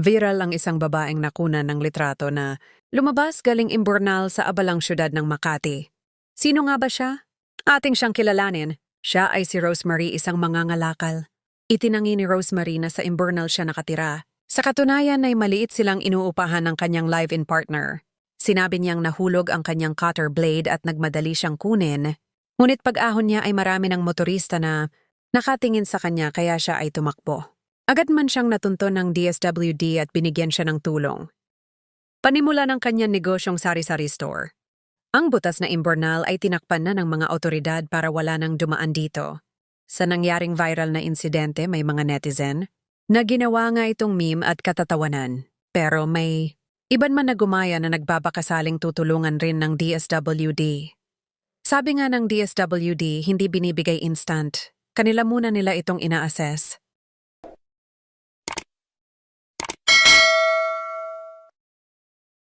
Viral ang isang babaeng nakuna ng litrato na lumabas galing imburnal sa abalang syudad ng Makati. Sino nga ba siya? Ating siyang kilalanin. Siya ay si Rosemary isang mangangalakal. Itinangi ni Rosemary na sa imburnal siya nakatira. Sa katunayan ay maliit silang inuupahan ng kanyang live-in partner. Sinabi niyang nahulog ang kanyang cutter blade at nagmadali siyang kunin. Ngunit pag-ahon niya ay marami ng motorista na nakatingin sa kanya kaya siya ay tumakbo. Agad man siyang natunton ng DSWD at binigyan siya ng tulong. Panimula ng kanyang negosyong sari-sari store. Ang butas na imburnal ay tinakpan na ng mga otoridad para wala nang dumaan dito. Sa nangyaring viral na insidente may mga netizen na ginawa nga itong meme at katatawanan. Pero may iban man na gumaya na nagbabakasaling tutulungan rin ng DSWD. Sabi nga ng DSWD, hindi binibigay instant. Kanila muna nila itong ina-assess.